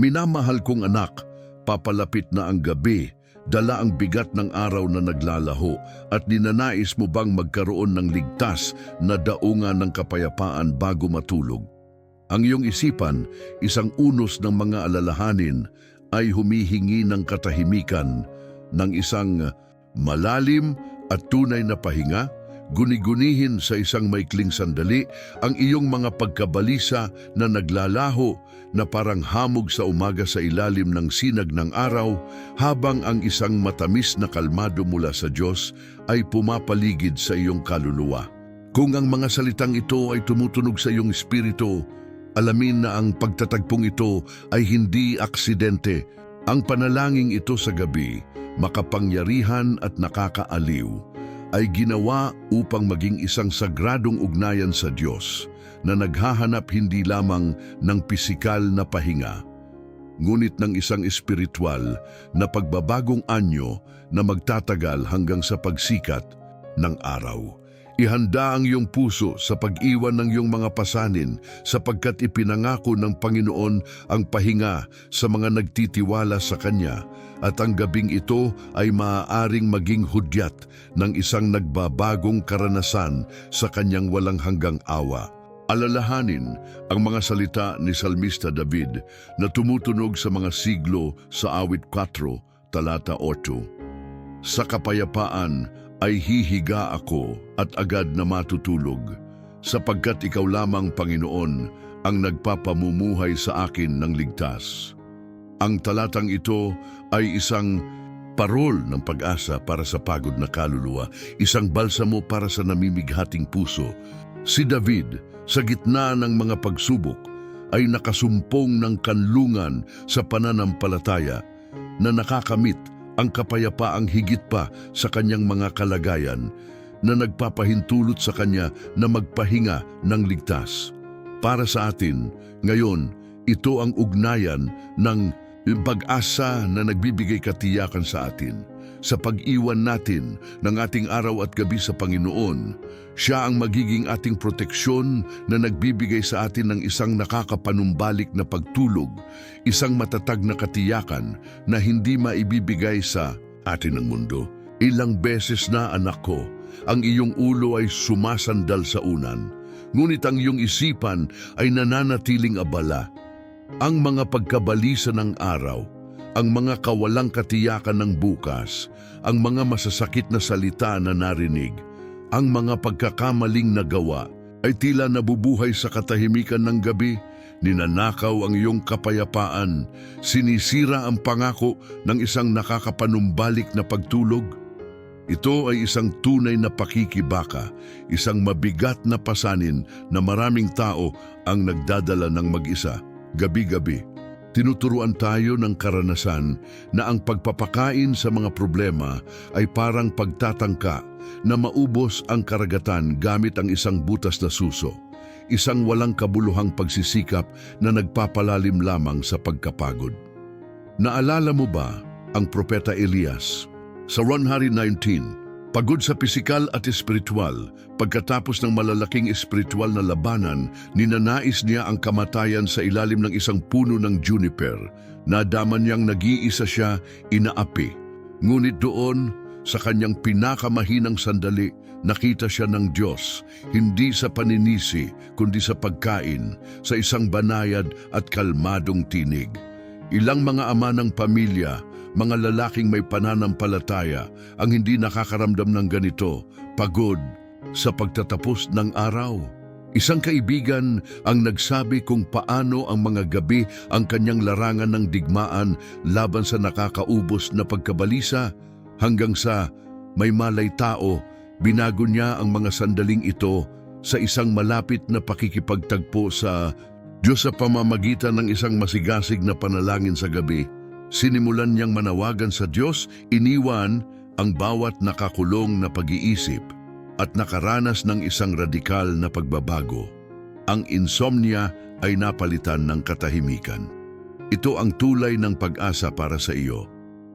Minamahal kong anak, papalapit na ang gabi, dala ang bigat ng araw na naglalaho at ninanais mo bang magkaroon ng ligtas na daungan ng kapayapaan bago matulog? Ang iyong isipan, isang unos ng mga alalahanin, ay humihingi ng katahimikan ng isang malalim at tunay na pahinga, guni-gunihin sa isang maikling sandali ang iyong mga pagkabalisa na naglalaho na parang hamog sa umaga sa ilalim ng sinag ng araw habang ang isang matamis na kalmado mula sa Diyos ay pumapaligid sa iyong kaluluwa. Kung ang mga salitang ito ay tumutunog sa iyong espiritu, alamin na ang pagtatagpong ito ay hindi aksidente. Ang panalangin ito sa gabi, makapangyarihan at nakakaaliw, ay ginawa upang maging isang sagradong ugnayan sa Diyos na naghahanap hindi lamang ng pisikal na pahinga, ngunit ng isang espiritual na pagbabagong anyo na magtatagal hanggang sa pagsikat ng araw. Ihanda ang iyong puso sa pag-iwan ng iyong mga pasanin sapagkat ipinangako ng Panginoon ang pahinga sa mga nagtitiwala sa Kanya at ang gabing ito ay maaaring maging hudyat ng isang nagbabagong karanasan sa Kanyang walang hanggang awa. Alalahanin ang mga salita ni Salmista David na tumutunog sa mga siglo sa awit 4, talata 8. Sa kapayapaan ay hihiga ako at agad na matutulog, sapagkat ikaw lamang, Panginoon, ang nagpapamumuhay sa akin ng ligtas. Ang talatang ito ay isang parol ng pag-asa para sa pagod na kaluluwa, isang balsamo para sa namimighating puso. Si David, sa gitna ng mga pagsubok, ay nakasumpong ng kanlungan sa pananampalataya na nakakamit ang kapayapaang higit pa sa kanyang mga kalagayan na nagpapahintulot sa kanya na magpahinga ng ligtas. Para sa atin, ngayon, ito ang ugnayan ng pag-asa na nagbibigay katiyakan sa atin. Sa pag-iwan natin ng ating araw at gabi sa Panginoon, siya ang magiging ating proteksyon na nagbibigay sa atin ng isang nakakapanumbalik na pagtulog, isang matatag na katiyakan na hindi maibibigay sa atin ng mundo. Ilang beses na anak ko, ang iyong ulo ay sumasandal sa unan, ngunit ang iyong isipan ay nananatiling abala. Ang mga pagkabalisa ng araw, ang mga kawalang katiyakan ng bukas, ang mga masasakit na salita na narinig, ang mga pagkakamaling nagawa ay tila nabubuhay sa katahimikan ng gabi, ninanakaw ang iyong kapayapaan, sinisira ang pangako ng isang nakakapanumbalik na pagtulog. Ito ay isang tunay na pakikibaka, isang mabigat na pasanin na maraming tao ang nagdadala ng mag-isa, gabi-gabi. Tinuturuan tayo ng karanasan na ang pagpapakain sa mga problema ay parang pagtatangka na maubos ang karagatan gamit ang isang butas na suso, isang walang kabuluhang pagsisikap na nagpapalalim lamang sa pagkapagod. Naalala mo ba ang propeta Elias? Sa 1 Hari 19, pagod sa pisikal at espiritual, pagkatapos ng malalaking espiritual na labanan, ninanais niya ang kamatayan sa ilalim ng isang puno ng juniper. Nadaman niyang nag-iisa siya, inaapi. Ngunit doon, sa kanyang pinakamahinang sandali, nakita siya ng Diyos, hindi sa paninisi, kundi sa pagkain, sa isang banayad at kalmadong tinig. Ilang mga ama ng pamilya, mga lalaking may pananampalataya, ang hindi nakakaramdam ng ganito, pagod, sa pagtatapos ng araw. Isang kaibigan ang nagsabi kung paano ang mga gabi ang kanyang larangan ng digmaan laban sa nakakaubos na pagkabalisa hanggang sa may malay tao, binago niya ang mga sandaling ito sa isang malapit na pakikipagtagpo sa Diyos sa pamamagitan ng isang masigasig na panalangin sa gabi. Sinimulan niyang manawagan sa Diyos, iniwan ang bawat nakakulong na pag-iisip at nakaranas ng isang radikal na pagbabago. Ang insomnia ay napalitan ng katahimikan. Ito ang tulay ng pag-asa para sa iyo.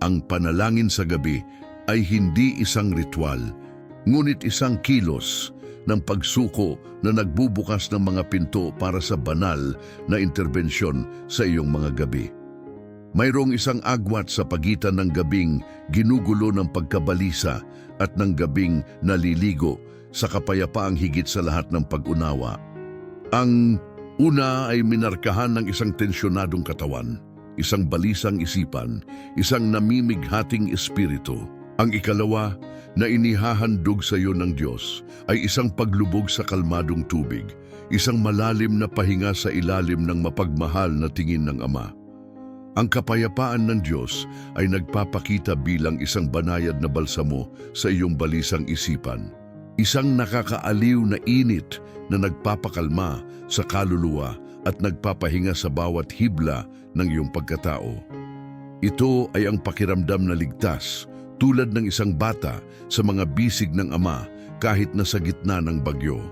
Ang panalangin sa gabi ay hindi isang ritual, ngunit isang kilos ng pagsuko na nagbubukas ng mga pinto para sa banal na interbensyon sa iyong mga gabi. Mayroong isang agwat sa pagitan ng gabing ginugulo ng pagkabalisa at ng gabing naliligo sa kapayapaang higit sa lahat ng pag-unawa. Ang una ay minarkahan ng isang tensyonadong katawan, isang balisang isipan, isang namimighating espiritu. Ang ikalawa na inihahandog sa iyo ng Diyos ay isang paglubog sa kalmadong tubig, isang malalim na pahinga sa ilalim ng mapagmahal na tingin ng Ama. Ang kapayapaan ng Diyos ay nagpapakita bilang isang banayad na balsamo sa iyong balisang isipan. Isang nakakaaliw na init na nagpapakalma sa kaluluwa at nagpapahinga sa bawat hibla ng iyong pagkatao. Ito ay ang pakiramdam na ligtas, tulad ng isang bata sa mga bisig ng ama kahit nasa gitna ng bagyo.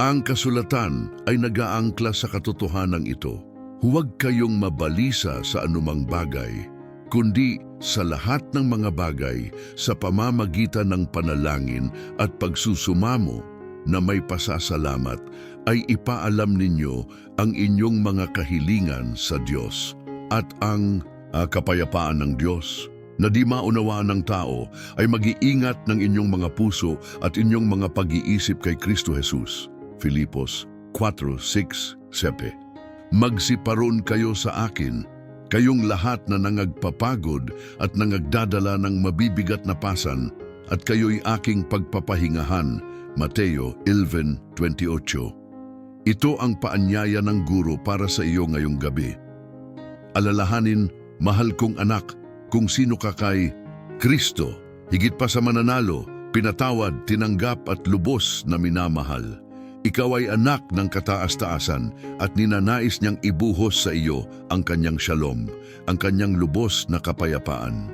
Ang kasulatan ay nagaangkla sa katotohanan ito. Huwag kayong mabalisa sa anumang bagay, kundi sa lahat ng mga bagay sa pamamagitan ng panalangin at pagsusumamo na may pasasalamat ay ipaalam ninyo ang inyong mga kahilingan sa Diyos at ang ah, kapayapaan ng Diyos na di maunawaan ng tao ay mag-iingat ng inyong mga puso at inyong mga pag-iisip kay Kristo Jesus. Filipos 4.6 Sepe Magsiparon kayo sa akin, kayong lahat na nangagpapagod at nangagdadala ng mabibigat na pasan, at kayo'y aking pagpapahingahan. Mateo 11.28 Ito ang paanyaya ng guro para sa iyo ngayong gabi. Alalahanin, mahal kong anak, kung sino ka kay Kristo, higit pa sa mananalo, pinatawad, tinanggap at lubos na minamahal. Ikaw ay anak ng kataas-taasan at ninanais niyang ibuhos sa iyo ang kanyang shalom, ang kanyang lubos na kapayapaan.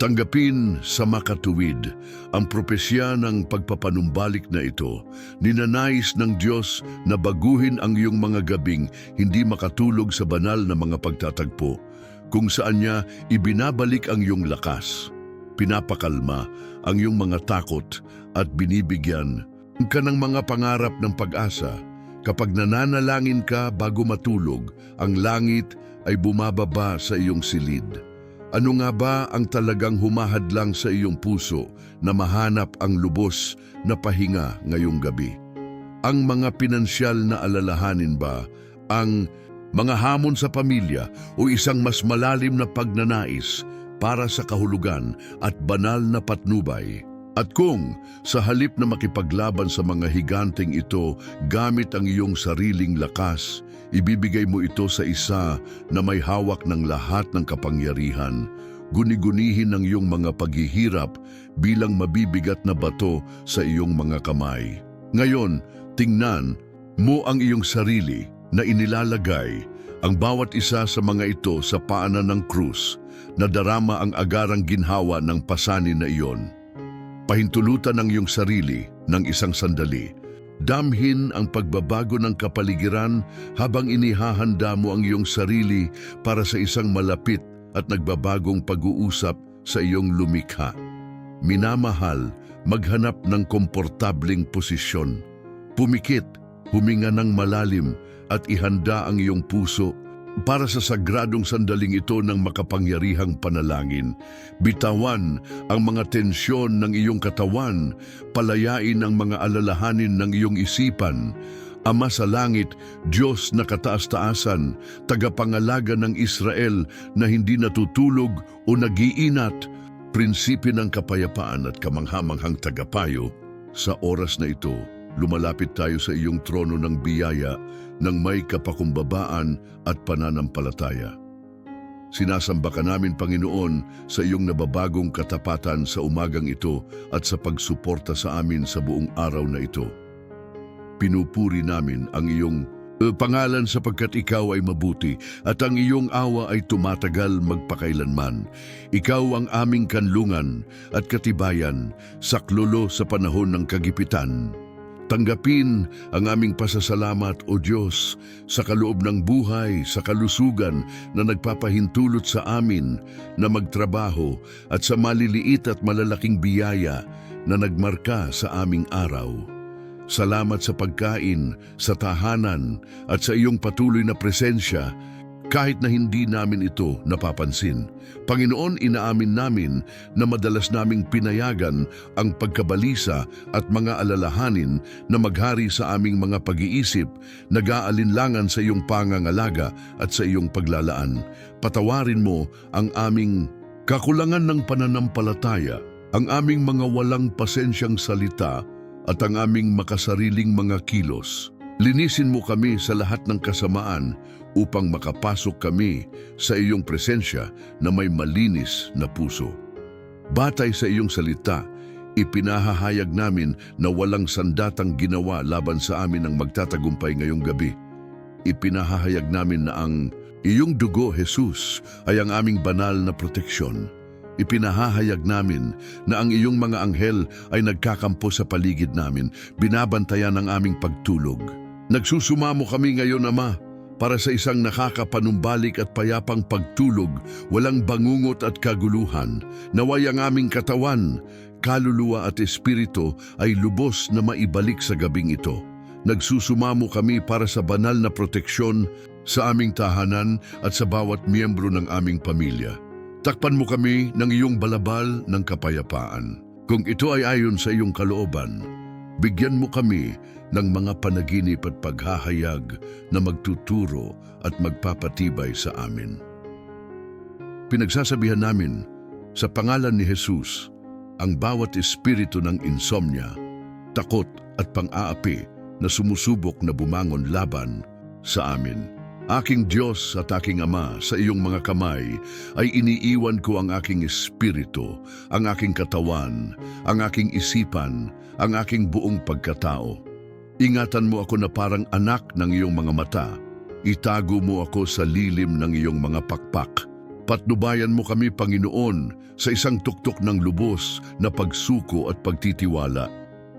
Tanggapin sa makatuwid ang propesya ng pagpapanumbalik na ito. Ninanais ng Diyos na baguhin ang iyong mga gabing hindi makatulog sa banal na mga pagtatagpo, kung saan niya ibinabalik ang iyong lakas, pinapakalma ang iyong mga takot at binibigyan ka ng mga pangarap ng pag-asa. Kapag nananalangin ka bago matulog, ang langit ay bumababa sa iyong silid. Ano nga ba ang talagang humahadlang sa iyong puso na mahanap ang lubos na pahinga ngayong gabi? Ang mga pinansyal na alalahanin ba, ang mga hamon sa pamilya o isang mas malalim na pagnanais para sa kahulugan at banal na patnubay? At kung sa halip na makipaglaban sa mga higanteng ito gamit ang iyong sariling lakas, ibibigay mo ito sa isa na may hawak ng lahat ng kapangyarihan, guni-gunihin ang iyong mga paghihirap bilang mabibigat na bato sa iyong mga kamay. Ngayon, tingnan mo ang iyong sarili na inilalagay ang bawat isa sa mga ito sa paanan ng krus na darama ang agarang ginhawa ng pasanin na iyon. Pahintulutan ang iyong sarili ng isang sandali. Damhin ang pagbabago ng kapaligiran habang inihahanda mo ang iyong sarili para sa isang malapit at nagbabagong pag-uusap sa iyong lumikha. Minamahal, maghanap ng komportabling posisyon. Pumikit, huminga ng malalim at ihanda ang iyong puso para sa sagradong sandaling ito ng makapangyarihang panalangin, bitawan ang mga tensyon ng iyong katawan, palayain ang mga alalahanin ng iyong isipan. Ama sa langit, Diyos na kataas-taasan, tagapangalaga ng Israel na hindi natutulog o nagiinat, prinsipi ng kapayapaan at kamanghamanghang tagapayo, sa oras na ito, lumalapit tayo sa iyong trono ng biyaya ng may kapakumbabaan at pananampalataya. Sinasamba ka namin, Panginoon, sa iyong nababagong katapatan sa umagang ito at sa pagsuporta sa amin sa buong araw na ito. Pinupuri namin ang iyong eh, pangalan sapagkat ikaw ay mabuti at ang iyong awa ay tumatagal magpakailanman. Ikaw ang aming kanlungan at katibayan, saklolo sa panahon ng kagipitan. Tanggapin ang aming pasasalamat, O Diyos, sa kaloob ng buhay, sa kalusugan na nagpapahintulot sa amin na magtrabaho at sa maliliit at malalaking biyaya na nagmarka sa aming araw. Salamat sa pagkain, sa tahanan at sa iyong patuloy na presensya kahit na hindi namin ito napapansin. Panginoon, inaamin namin na madalas naming pinayagan ang pagkabalisa at mga alalahanin na maghari sa aming mga pag-iisip, nag-aalinlangan sa iyong pangangalaga at sa iyong paglalaan. Patawarin mo ang aming kakulangan ng pananampalataya, ang aming mga walang pasensyang salita at ang aming makasariling mga kilos. Linisin mo kami sa lahat ng kasamaan upang makapasok kami sa iyong presensya na may malinis na puso. Batay sa iyong salita, ipinahahayag namin na walang sandatang ginawa laban sa amin ang magtatagumpay ngayong gabi. Ipinahahayag namin na ang iyong dugo, Jesus, ay ang aming banal na proteksyon. Ipinahahayag namin na ang iyong mga anghel ay nagkakampo sa paligid namin, binabantayan ang aming pagtulog. Nagsusumamo kami ngayon, Ama, para sa isang nakakapanumbalik at payapang pagtulog, walang bangungot at kaguluhan, naway ang aming katawan, kaluluwa at espiritu ay lubos na maibalik sa gabing ito. Nagsusumamo kami para sa banal na proteksyon sa aming tahanan at sa bawat miyembro ng aming pamilya. Takpan mo kami ng iyong balabal ng kapayapaan. Kung ito ay ayon sa iyong kalooban, bigyan mo kami ng mga panaginip at paghahayag na magtuturo at magpapatibay sa amin. Pinagsasabihan namin sa pangalan ni Jesus ang bawat espiritu ng insomnia, takot at pang-aapi na sumusubok na bumangon laban sa amin. Aking Diyos at aking Ama, sa iyong mga kamay ay iniiwan ko ang aking espiritu, ang aking katawan, ang aking isipan, ang aking buong pagkatao. Ingatan mo ako na parang anak ng iyong mga mata. Itago mo ako sa lilim ng iyong mga pakpak. Patnubayan mo kami, Panginoon, sa isang tuktok ng lubos na pagsuko at pagtitiwala.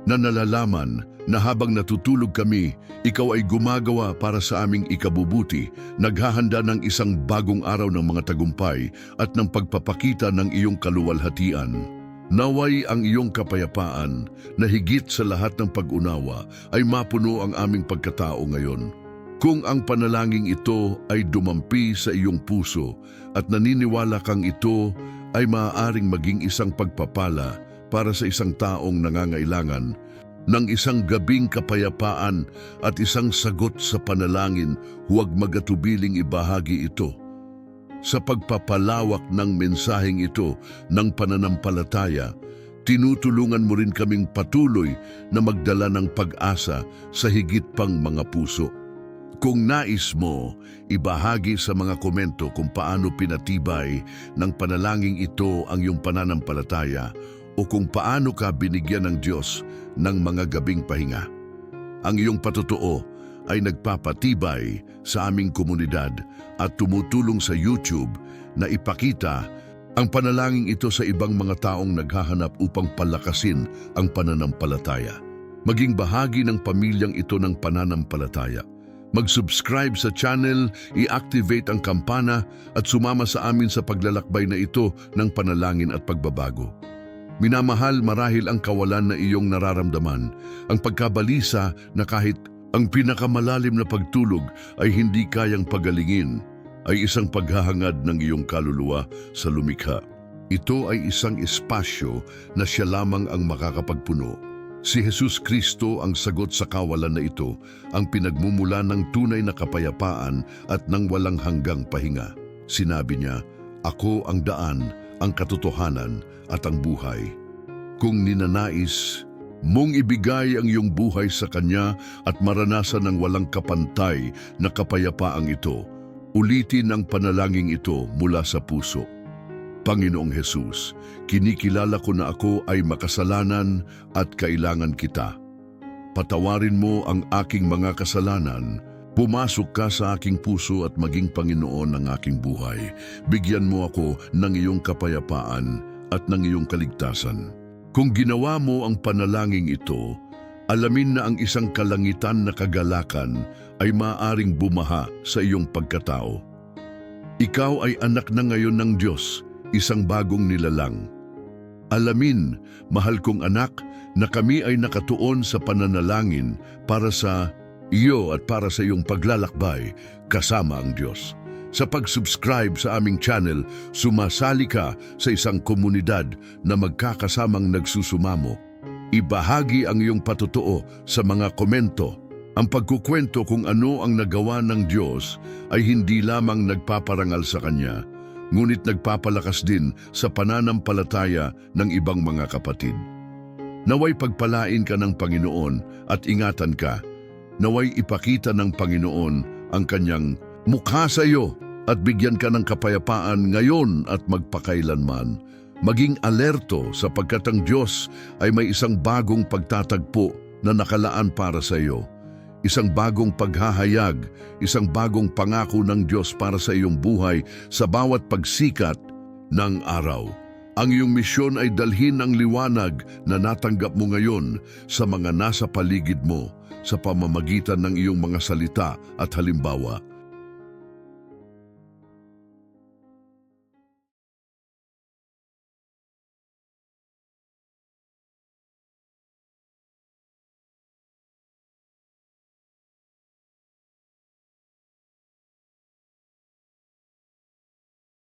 Na nalalaman na habang natutulog kami, ikaw ay gumagawa para sa aming ikabubuti, naghahanda ng isang bagong araw ng mga tagumpay at ng pagpapakita ng iyong kaluwalhatian. Naway ang iyong kapayapaan na higit sa lahat ng pag-unawa ay mapuno ang aming pagkatao ngayon. Kung ang panalangin ito ay dumampi sa iyong puso at naniniwala kang ito ay maaaring maging isang pagpapala para sa isang taong nangangailangan ng isang gabing kapayapaan at isang sagot sa panalangin, huwag magatubiling ibahagi ito sa pagpapalawak ng mensaheng ito ng pananampalataya, tinutulungan mo rin kaming patuloy na magdala ng pag-asa sa higit pang mga puso. Kung nais mo, ibahagi sa mga komento kung paano pinatibay ng panalangin ito ang iyong pananampalataya o kung paano ka binigyan ng Diyos ng mga gabing pahinga. Ang iyong patotoo ay nagpapatibay sa aming komunidad at tumutulong sa YouTube na ipakita ang panalangin ito sa ibang mga taong naghahanap upang palakasin ang pananampalataya. Maging bahagi ng pamilyang ito ng pananampalataya. Mag-subscribe sa channel, i-activate ang kampana at sumama sa amin sa paglalakbay na ito ng panalangin at pagbabago. Minamahal marahil ang kawalan na iyong nararamdaman, ang pagkabalisa na kahit ang pinakamalalim na pagtulog ay hindi kayang pagalingin, ay isang paghahangad ng iyong kaluluwa sa lumikha. Ito ay isang espasyo na siya lamang ang makakapagpuno. Si Jesus Kristo ang sagot sa kawalan na ito, ang pinagmumula ng tunay na kapayapaan at ng walang hanggang pahinga. Sinabi niya, Ako ang daan, ang katotohanan at ang buhay. Kung ninanais mong ibigay ang iyong buhay sa Kanya at maranasan ng walang kapantay na kapayapaang ito, ulitin ang panalangin ito mula sa puso. Panginoong Hesus, kinikilala ko na ako ay makasalanan at kailangan kita. Patawarin mo ang aking mga kasalanan, pumasok ka sa aking puso at maging Panginoon ng aking buhay. Bigyan mo ako ng iyong kapayapaan at ng iyong kaligtasan. Kung ginawa mo ang panalangin ito, alamin na ang isang kalangitan na kagalakan ay maaring bumaha sa iyong pagkatao. Ikaw ay anak na ngayon ng Diyos, isang bagong nilalang. Alamin, mahal kong anak, na kami ay nakatuon sa pananalangin para sa iyo at para sa iyong paglalakbay kasama ang Diyos. Sa pag-subscribe sa aming channel, sumasali ka sa isang komunidad na magkakasamang nagsusumamo. Ibahagi ang iyong patotoo sa mga komento. Ang pagkukwento kung ano ang nagawa ng Diyos ay hindi lamang nagpaparangal sa Kanya, ngunit nagpapalakas din sa pananampalataya ng ibang mga kapatid. Naway pagpalain ka ng Panginoon at ingatan ka. Naway ipakita ng Panginoon ang kanyang mukha sa iyo at bigyan ka ng kapayapaan ngayon at magpakailanman. Maging alerto sapagkat ang Diyos ay may isang bagong pagtatagpo na nakalaan para sa iyo. Isang bagong paghahayag, isang bagong pangako ng Diyos para sa iyong buhay sa bawat pagsikat ng araw. Ang iyong misyon ay dalhin ang liwanag na natanggap mo ngayon sa mga nasa paligid mo sa pamamagitan ng iyong mga salita at halimbawa.